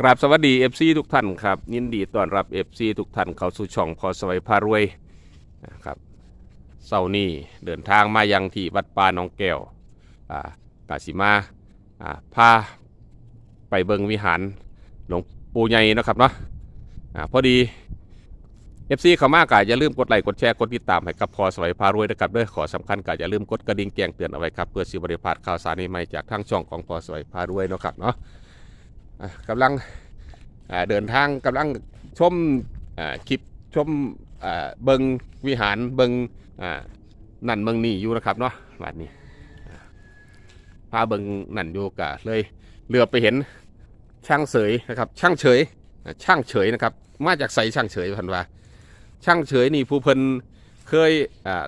กราบสวัสดี FC ทุกท่านครับยินดีต้อนรับ FC ทุกท่านเข้าสู่ช่องพอสวัยพารวยนะครับเสาร์นี้เดินทางมายังที่วัดป่าหนองแก้วอ่ากาสิมาอ่าพาไปเบิงวิหารหลวงปู่ใหญ่นะครับเนาะอ่าพอดี FC เข้ามากาอย่าลืมกดไลค์กดแชร์กดติดตามให้กับพอสวัยพารวยนะครับด้วยขอสำคัญกาอย่าลืมกดกระดิ่งแจ้งเตือนเอาไว้ครับเพื่อสิบริพลาดข่าวสารใหม่ๆจากทางช่องของพอสวัยพารวยเนาะครับเนาะ กำลังเดินทางกำลังชมคลิปชมเบิงวิหารเบิงนั่นเบิงนี่อยู่นะครับเนาะวันนี้พาเบิงนั่นอยู่กะเลยเรือไปเห็นช่างเสยนะครับ ช่างเฉยช่างเฉยนะครับ มาจากใสช่างเฉยพันว่า ช่างเฉยนี่ผู้เพิ่นเคยอ่า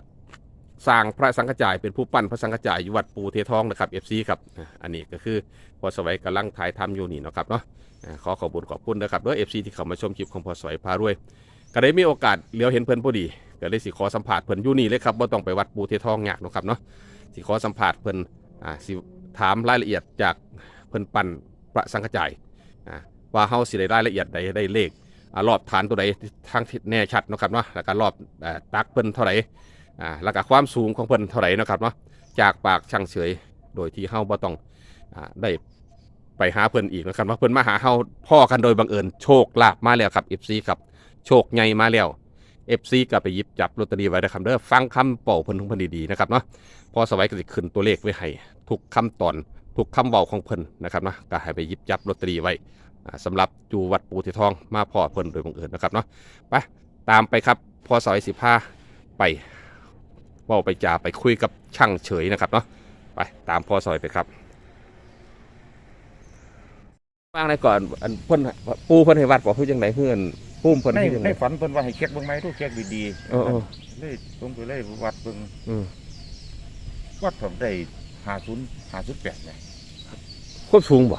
สร้างพระสังฆจายเป็นผู้ปั้นพระสังฆจายอยู่วัดปูเททองนะครับเอฟซีครับอันนี้ก็คือพอสวัยกำลังถ่ายทำอยู่นี่เนาะครับเนาะขอขอบคุณขอบคุณนะครับด้วยเอฟซีที่เข้ามาชมคลิปของพอสวัยพารวย ก็ได้มีโอกาสเลี้ยวเห็นเพิ่นพอดีก็เลยสิขอสัมผัสเพิ่นอยู่นี่เลยครับบ่าต้องไปวัดปูเททองยากนะครับเนาะสิขอสัมผัสเพิ่นอ่าสิถามรายละเอียดจากเพิ่นปั่นพระสังฆจายอ่าว่าเฮาสิได้รายละเอียดใดได้เลขรอบฐานตัวใดทางแน่ชัดนะครับเนาะแล้วก็รอบตักเพิ่นเท่าไหร่ อ่าแล้วก็ความสูงของเพิ่นเท่าไหร่นะครับเนาะจากปากช่างเฉยโดยที่เฮาบ่ต้องอ่าได้ไปหาเพิ่นอีกนะครับว่าเพิ่นมาหาเฮาพ่อกันโดยบังเอิญโชคลาภมาแล้วครับ FC ครับโชคใหญ่มาแล้ว FC ก็ไปหยิบจับลอตเตอรี่ไว้นะครับเด้อฟังคำเป่าเพิ่นของเพิ่นดีๆนะครับเนาะพอสวัยก็สิขึ้นตัวเลขไว้ให้ทุกคำตอนทุกคำเว้าของเพิ่นนะครับเนาะก็ให้ไปหยิบจับลอตเตอรี่ไว้อ่าสำหรับจูวัดปูที่ทองมาพ่อเพิ่นโดยบังเอิญนะครับเนาะไปตามไปครับพอสวัยสิพาไป ว้าไปจาไปคุยกับช่างเฉยนะครับเนาะไปตามพอสวัยไปครับว่างอะไรก่อนอันเพิ่นปูเพิ่นให้วัดบอกเพิ่นจังไดเพื่อนปุ้มเพิ่นในเพิ่นจังในไดฝันเพิ่นว่าให้เช็คเบิ่งไหมทุกเช็คดีเออเออๆเลยผมก็เลยวัดเบิ่งอืมวัดผมได้ห้าศูนย์ห้าศูนย์แปดเนี่ยควบสูงบ่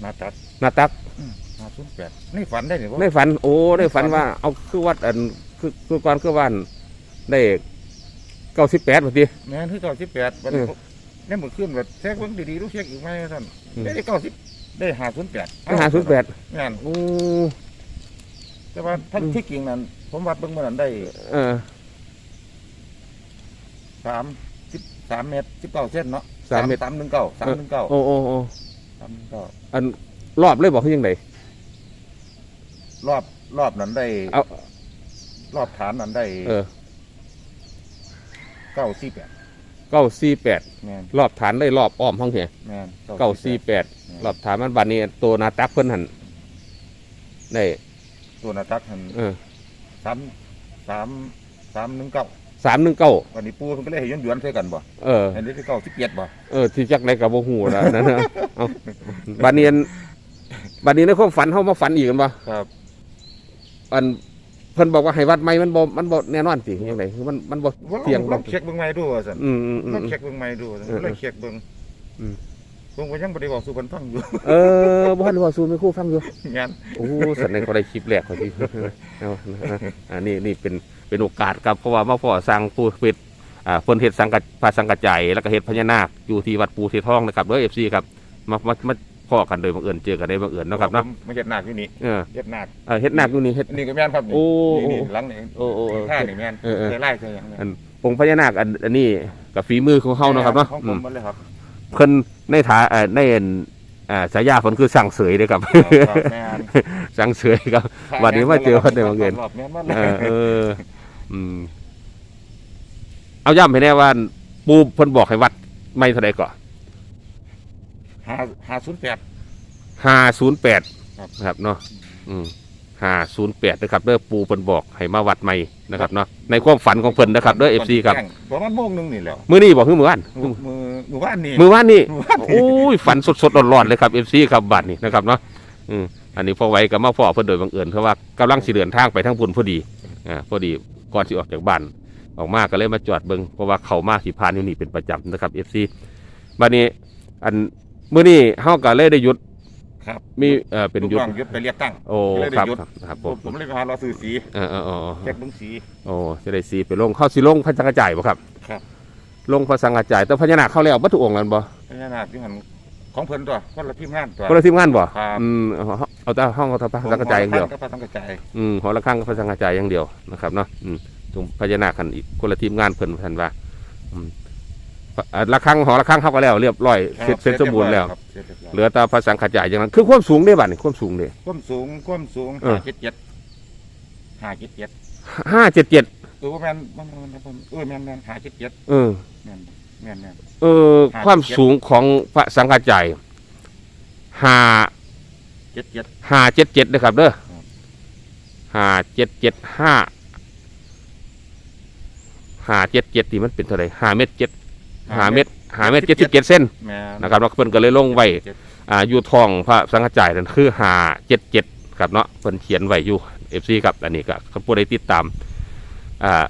หนาตัดหน้าตักห้าศูนย์แปดในฝันได้เนี่ยว่าในฝัน โอ้ในฝันว่าเอาคือวัดอันคือคือก่อนคือวันได้ เก้าสิบแปดพอดี แม่นคือเก้าสิบแปดวันเออนี้มันขึ้นแบบเช็คเบิ่งดีๆทุกเช็คอีกไหมท่านอืม ได้เก้าสิบได้ห้าศูนย์แปดไปหาศูนย์แปดแม่นโอ้ แต่ว่าท่านอืม ที่จริงนั้น ผมวัดเบิ่งมานั้นได้เออสามสิบสามเมตรสิบเก้าเส้นเนาะสามเมตร สามหนึ่งเก้าสามหนึ่งเก้าโอ้โอ้โอ้สามหนึ่งเก้าอันรอบเลยบอกเพิ่นจังไดรอบรอบนั้นได้เอารอบฐานนั้นได้เออ เก้าสี่แปดเก้าสี่แปดแม่นรอบฐานได้รอบอ้อมห้องเหียแม่นเก้าสี่แปดรอบฐานมันบัดนี้ตัวหนาตักเพิ่นหันได้ตัวหนาตักหันเออสามสามสามหนึ่งเก้าสามหนึ่งเก้าวันนี้ปูมันก็เลยเห็นย้อนหยวนๆใส่กันบ่เอออันนี้ที่เก้าสิบเจ็ดบ่เออที่จักในกับโบหูแล้วนั่นนะเอาบาเนียนบาเนียนในความฝันเขามาฝันอีกกันปะครับอัน เพิ่นบอกว่าให้วัดไม่มันบ่มันบ่แน่นอนสิยังไงคือมันมันบ่ว่าเที่ยงลบ่องเช็คเบิ่งใหม่ดูว่าซั่นอืมอืมอืลองม เช็คเบิ่งใหม่ดูว่าซั่นเออเลยเช็คเบิ่งอืมผมก็ยังบ่ได้บอกสู่เพิ่นฟังอยู่ เออบ่ทันว่าซูไม่คู่ฟังอยู่ งานโอ้สันในเขาได้คลิปแรกเขาที่ เอานะอันนี้นี่เป็นเป็นโอกาสครับเพราะว่ามาพ่อสร้างปูเป็ดอ่าเพิ่นเฮ็ดสังกัดพระสังกัดใจแล้วก็เฮ็ดพญานาคอยู่ที่วัดปูเททองนะครับเด้อ FC ครับมามามา พ่อกันโดยบังเอิญเจอกันได้บังเอิญเนาะครับเนาะผมมาเฮ็ดนาคอยู่นี่เออเฮ็ดนาคเออเฮ็ดนาคอยู่นี่เฮ็ดอันนี้ก็แม่นครับนี่โอ้นี่โอ้นี่หลังนี่โอ้โอ้โอ้ท่านี่แม่นเออเออเคยไล่เคยหยังแม่นอันองค์พญานาคอันอันนี้กับฝีมือของเฮาเนาะครับเนาะของอืผมมหมดเลยครับเพิ่นในฐาเอ่อในอันอ่าฉายาเพิ่นคือสั่งเสยเด้อครับครับแม่นสั่งเสยครับวันนี้มาเจอเพิ่นได้บังเอิญรอบแม่นหมดเลเอยอเอออืมเอาย้ำให้แน่ว่าปูเพิ่นบอกให้วัดไม่เท่าใดก่อน ห้าห้าศูนย์แปด508ครับครับเนาะอืม508นะครับเด้อปูเพิ่นบอกให้มาวัดใหม่นะครับเนาะในความฝันของเพิ่นนะครับเด้อ FC ครับประมาณโมงหนึงนี่แหละมื้อนี้บอกคือมื้อวานมือมือมือว่านนี่ มื้อวานนี่มือว่านนี่ โอ้ยฝันสดๆร้อนๆเลยครับ FC ครับบัดนี้นะครับเนาะอืมอันนี้พอไว้กับมาพ่อเพิ่นโดยบังเอิญเพราะว่ากำลังสิเดินทางไปทางพุ่นพอดีอ่าพอดีก่อนสิออกจากบ้านออกมาก็เลยมาจอดเบิ่งเพราะว่าเขามาสิผ่านอยู่นี่เป็นประจำนะครับ FC บัดนี้อัน มื้อนี้เฮาก็เลยได้หยุดครับมีเอ่อเป็นหยุด ลูกน้องหยุดไปเรียกตั้งโอ้เลยได้ครับหยุดครับครับผผมมผมเลยไปหารอซื้อสีเออเออเออเออเช็คเบิ้งสี โอ้จะได้สีไปลงเข้าสิลงพระสังกระจายบ่ครับครับ ลงพระสังกระจายแต่พญานาคเข้าแล้ววัตถุองค์นั้นบ่พญานาคที่หันของเพิ่นตัวคนละทีมงานตัวคนละทีมงานบ่ครับ อืมเอาเอาแต่ห้องเอาแต่พระสังกระจายอย่างเดียว ก็พระสังกระจายอืมหอระฆังกับพระสังกระจายอย่างเดียวนะครับเนาะอืมตรงพญานาคกันอีกคนละทีมงานเพิ่นท่านว่าอืม อ่าระฆังหอระฆังเข้าก็แล้วเรียบร้อยเสร็จเสร็จสมบูรณ์แล้ว คเสร็จเรียบร้อยเหลือแต่พระสังกระจายอย่างนั้น คือความสูงได้บัดนี่ความสูงเด้ความสูงความสูงเออ ห้าเจ็ดเจ็ดห้าเจ็ดเจ็ดห้าเจ็ดเจ็ดเออว่าแม่นแม่นแม่นแม่นเออแม่นแม่นห้าเจ็ดเจ็ดเออ แม่นแม่นแม่นเออ ความสูงของพระสังกระจายห้าเจ็ดเจ็ด ห้าเจ็ดเจ็ดนะครับเด้อครับห้าเจ็ดเจ็ดห้าห้าเจ็ดเจ็ดที่มันเป็นเท่าไหร่ห้าเมตรเจ็ด ห้าเมตรห้าเมตรเจ็ดสิบเจ็ดเส้นแม่นนะครับเนาะเพิ่นก็เลยลงไว้เจ็ดอ่าอยู่ทองพระสังฆจายนั่นคือหาเจ็ดเจ็ดครับเนาะเพิ่นเขียนไว้อยู่เอฟซีครับอันนี้ก็ท่านผู้ใดติดตามอ่า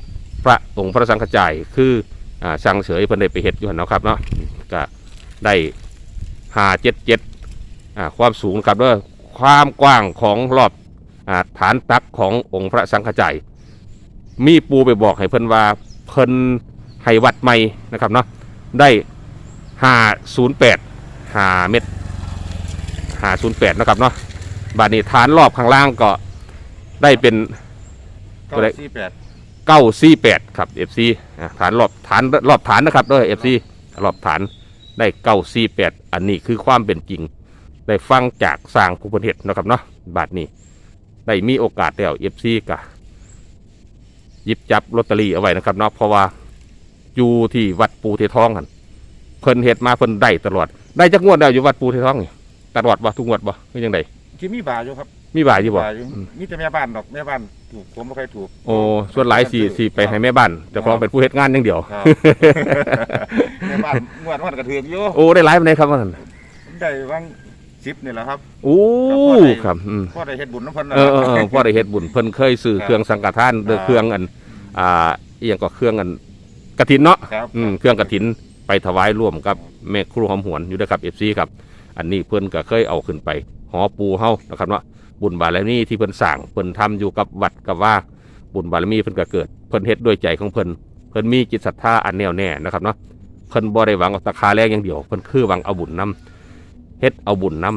พระองค์พระสังฆจายคืออ่าช่างเฉยเพิ่นได้ไปเฮ็ดอยู่หั่นเนาะครับเนาะก็ได้หาเจ็ดเจ็ดอ่าความสูงครับเด้อความกว้างของรอบอ่าฐานตักขององค์พระสังฆจายมีปูไปบอกให้เพิ่นว่าเพิ่นให้วัดใหม่นะครับเนาะ ได้ห้าศูนย์แปดห้าเมตรหาศูนย์แปดนะครับเนาะบาดนี้ฐานรอบข้างล่างก็ได้เป็นเก้าตัวเลขสี่แปดเก้าสี่แปดครับเอฟซีฐานรอบฐานรอบฐานนะครับด้วยเอฟซีรอบฐานได้เก้าสี่แปดอันนี้คือความเป็นจริง ได้ฟังจากสร้างผู้บริเหตุนะครับเนาะบาดนี้ได้มีโอกาสแล้วเอฟซีกะหยิบจับลอตเตอรี่เอาไว้นะครับเนาะเพราะว่า อยู่ที่วัดปูเททองกันเพิ่นเฮ็ดมาเพิ่นได้ตลอด ได้จักงวดแล้วอยู่วัดปูเททองนี่ตลอดบ่ทุกงวดบ่คือยังไงที่มีบาอยู่ครับ มีบ่ายอยู่บ่ บาอยู่อืม มีแต่แม่บ้านดอกแม่บ้านถูกผมไม่ค่อยถูกโอ้ส่วนหลายสี่สี่ไปให้แม่บ้านแต่ของเป็นผู้เฮ็ดงานอย่างเดียว ครับแม่บ้านงวดวันกระเทือกอยู่โอ้ได้หลายปานใดครับว่าซั่นได้วังสิบนี่แหละครับโอ้ครับครับอืม พ่อได้เฮ็ดบุญน้ำเพันเออเออเออพ่อได้เฮ็ดบุญเพิ่นเคยซื้อครับเครื่องสังฆทานเด้อครับ เครื่องอัน อ่าอีหยังก็เครื่องอัน กฐินเนาะครับ อืมเครื่องกฐินไปถวายร่วมกับแม่ครูหอมหวนอยู่ด้วยครับ FC ครับ อันนี้เพิ่นก็เคยเอาขึ้นไป หอปูเฮานะครับเนาะบุญบารมีที่เพิ่นสร้างเพิ่นทำอยู่กับวัดกับว่าบุญบารมีเพิ่นก็เกิดเพิ่นเฮ็ดด้วยใจของเพิ่นเพิ่นมีจิตศรัทธาอันแน่วแน่นะครับเนาะเพิ่นบ่ได้หวังเอาแตะคาแรงอย่างเดียวเพิ่นคือหวังเอาบุญนํเฮ็ดเอาบุญนํ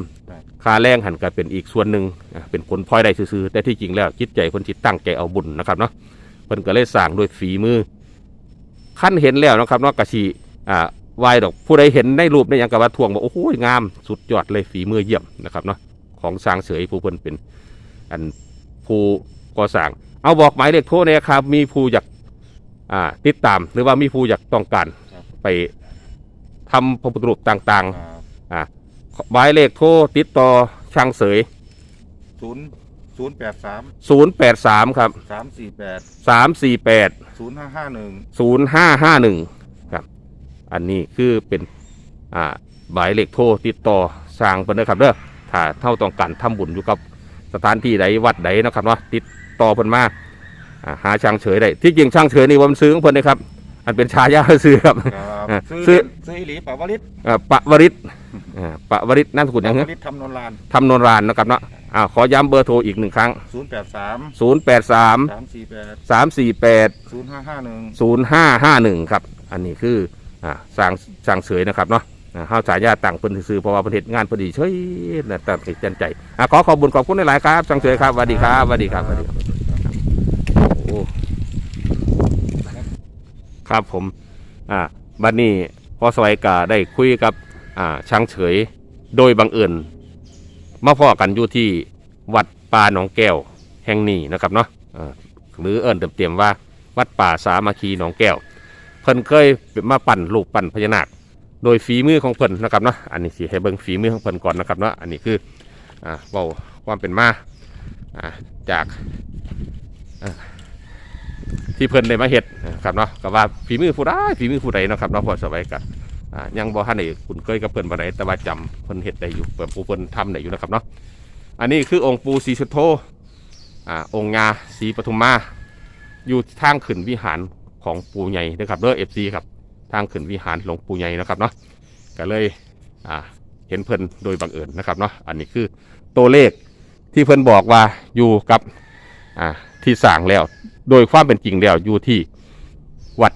ค่าแรงหันก็เป็นอีกส่วนหนึ่งอะเป็นผลพลอยได้ซื่อๆแต่ที่จริงแล้วจิตใจเพิ่นสิตั้งใจเอาบุญนะครับเนาะเพิ่นก็เลยสร้างด้วยฝีมือ ขั้นเห็นแล้วนะครับเนาะกะสิอ่าวายดอกผู้ใดเห็นในรูปในหยังกับว่าทวงบอกโอ้โหงามสุดยอดเลยฝีมือเยี่ยมนะครับเนาะของสร้างเสยผู้เพิ่นเป็น อันผู้ก่อสร้าง เอาบอกหมายเลขโทรเนี่ยครับ มีผู้อยากอ่าติดตาม หรือว่ามีผู้อยากต้องการไปทำพระพุทธรูปต่างครับๆหมายเลขโทรติดต่อช่างเสยศูนย์ ศูนย์แปดสาม083 ครับ สามสี่แปด348 ศูนย์ห้าห้าหนึ่ง0551ครับ อันนี้คือเป็น อ่าหมายเลขโทรติดต่อสร้างเพิ่นนะครับเด้อถ้าเท่าต้องการทำบุญอยู่กับสถานที่ใดวัดใดนะครับเนาะติดต่อเพิ่นมาอ่าหาช่างเฉยได้ที่จริงช่างเฉยนี่ว่ามันซื้อของเพิ่นนะครับ อันเป็นชายาซื้อครับ ครับอะซื้อซื้อ ซื้ออีหลีป่าวลิศอ่าปะวริศอ่าปะวริศนามสกุลหยังปาเงี้วลิศทำนนลาน ทำนนรานนะครับเนาะ อ่าขอย้ำเบอร์โทรอีกหนึ่งครั้ง ศูนย์แปดสาม083 สามสี่แปด348 ศูนย์ห้าห้าหนึ่งศูนย์ห้าห้าหนึ่งครับ อันนี้คืออ่าสร้างสร้างเสยนะครับเนาะอ่าเฮาสายาต่างเพิ่นซื้อๆเพราะว่าประเทศงานเพอดีเฉยนะตั้งใจจันใจอะขอขอบคุญขอบคุณหลายๆครับสร้างเสยครับสวัสดีครับสวัสดีครับสวัสดีครับโอ้ครับผมอ่าบัดนี้พอสวัยกาได้คุยกับอ่าช่างเฉยโดยบังเอิญ มาพ่อกันอยู่ที่วัดป่าหนองแก้วแห่งนี้นะครับเนาะหรือเอิญเต็มๆว่าวัดป่าสามัคคีหนองแก้ว เพิ่นเคยมาปั่นลูกปั่นพญานาค โดยฝีมือของเพิ่นนะครับเนาะอันนี้สิให้เบิ่งฝีมือของเพิ่นก่อนนะครับเนาะอันนี้คืออ่าเว้าความเป็นมาอ่าจากที่เพิ่นได้มาเฮ็ดนะครับเนาะก็ว่าฝีมือผู้ใดฝีมือผู้ใดนะครับเนาะพอสบายกันอ่า ยังบ่ทันได้คุ้นเคยกับเพิ่นบ่ได้แต่ว่าจำเพิ่นเฮ็ดได้อยู่เพิ่นผู้เพิ่นทำได้อยู่นะครับเนาะอันนี้คือองค์ปู่ศรีสุโธอ่าองค์งาศรีปทุมมา อยู่ทางขึ้นวิหารของปูใหญ่นะครับเด้อเอฟซีครับทางขึ้นวิหารหลวงปูใหญ่นะครับเนาะก็เลยอ่าเห็นเพิ่นโดยบังเอิญนะครับเนาะอันนี้คือตัวเลขที่เพิ่นบอกว่าอยู่กับอ่าที่สร้างแล้ว โดยความเป็นจริงแล้วอยู่ที่วัด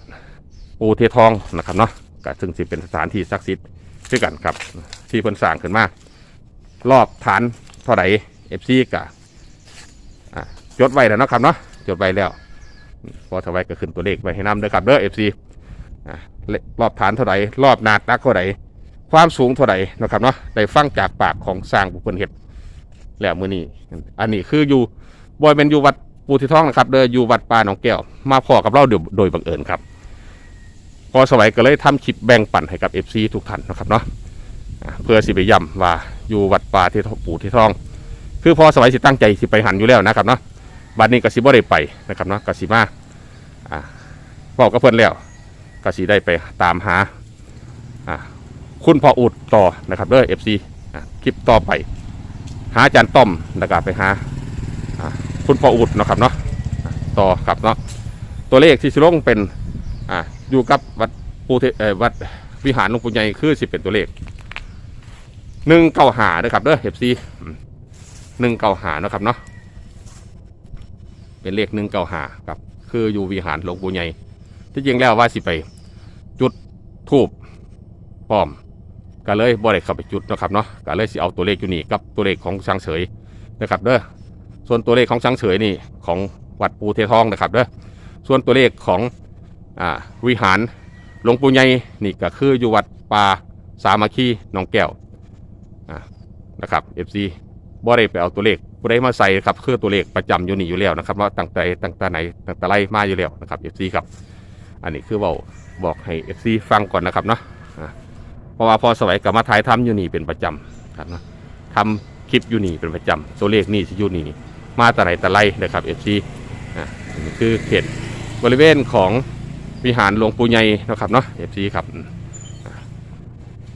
ปูเททองนะครับเนาะ ก็ซึ่งสิเป็นสถานที่ศักดิ์สิทธิ์ด้วยกันครับ ที่เพิ่นสร้างขึ้นมารอบฐานเท่าไหร่ FC กะอะจดไว้แล้วนะครับเนาะจดไว้แล้วพอถวายก็ขึ้นตัวเลขไว้ให้นำเด้อครับเด้อ FC อะเลรอบฐานเท่าไหร่รอบนาดนักเท่าไหร่ความสูงเท่าไหร่นะครับเนาะได้ฟังจากปากของสร้างผู้เพิ่นเฮ็ดแล้วมือนี้อันนี้คืออยู่บอยเป็นอยู่วัดปูทิทองนะครับเด้ออยู่วัดป่าหนองแก้ว มาพอกับเราโดยโดยบังเอิญครับ พอสวัยก็เลยทำคลิปแบ่งปันให้กับ FC ทุกท่านนะครับเนาะเพื่อสิไปย้ำว่าอยู่วัดป่าที่ปู่ที่ทอง คือพอสวัยสิตั้งใจสิไปหันอยู่แล้วนะครับเนาะบัดนี้ก็สิบ่ได้ไปนะครับเนาะก็สิมาอ่าบอกกับเพิ่นแล้วก็สิได้ไปตามหาอ่าคุณพ่ออุดต่อนะครับเด้อ FC อ่าคลิปต่อไป หาอาจารย์ต้อมแล้วก็ไปหาคุณพ่ออุดนะครับเนาะต่อครับเนาะตัวเลขที่สิลงเป็นอ่า อยู่กับวัดปูเทเอ่อวัดวิหารหลวงปู่ใหญ่คือสิเป็นตัวเลขหนึ่งเก้าหานะครับเด้อเอฟซีหนึ่งเก้าหานะครับเนาะเป็นเลขหนึ่งเก้าหาครับ คืออยู่วิหารหลวงปู่ใหญ่ที่จริงแล้วว่าสิไปจุดทูบป้อมก็เลยบ่ได้เข้าไปจุดนะครับเนาะก็เลยสิเอาตัวเลขอยู่นี่กับตัวเลขของช้างเฉยนะครับเด้อส่วนตัวเลขของช้างเฉยนี่ของวัดปูเททองนะครับเด้อส่วนตัวเลขของ วิหารหลวงปู่ใหญ่นี่ก็คืออยู่วัดป่าสามัคคีหนองแก้วนะครับ FC บ่ได้ไปเอาตัวเลขบ่ได้มาใส่ครับคือตัวเลขประจำอยู่นี่อยู่แล้วนะครับว่าตั้งแต่ตั้งแต่ไหนตั้งแต่ไรมาอยู่แล้วนะครับ FC ครับอันนี้คือเบาบอกให้ FC ฟังก่อนนะครับเนาะเพราะว่าพอสวัยกับมาถ่ายทำอยู่นี่เป็นประจำครับเนาะทำคลิปอยู่นี่เป็นประจำตัวเลขนี่สิอยู่นี่มาแต่ไหนแต่ไรนะครับ FC อ่านี่คือเขตบริเวณของ วิหารหลวงปู่ใหญ่นะครับเนาะเอฟซีครับ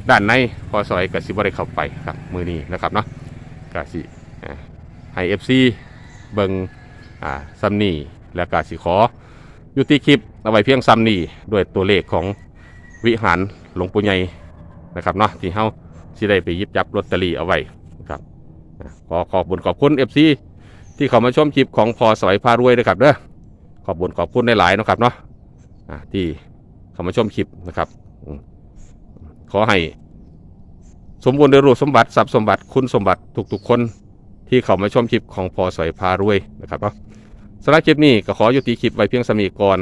ด้านในพอซอยกับสิบได้เข้าไปครับมือนี้นะครับเนาะกาสิให้เอฟซีเบิงอ่าซัมนี่แล้วก็สิขอยุติคลิปเอาไว้เพียงซัมนี่ด้วยตัวเลขของวิหารหลวงปู่ใหญ่นะครับเนาะที่เฮาสิได้ไปยิบจับลอตเตอรี่เอาไว้ครับขอขอบคุญขอบคุณเอฟซีที่เข้ามาชมคลิปของพอสวัยพารวยนะครับเด้อขอบคุญขอบคุณหลายๆนะครับเนาะ ที่เข้ามาชมคลิปนะครับ ขอให้สมบูรณ์ด้วยรูปสมบัติทรัพย์สมบัติคุณสมบัติทุกๆคนที่เข้ามาชมคลิปของพอสอยพารวยนะครับเนาะสำหรับคลิปนี้ก็ขอยุติคลิปไว้เพียงสมีก่อน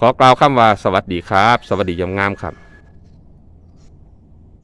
ขอกล่าวคำว่าสวัสดีครับ สวัสดียามงามครับ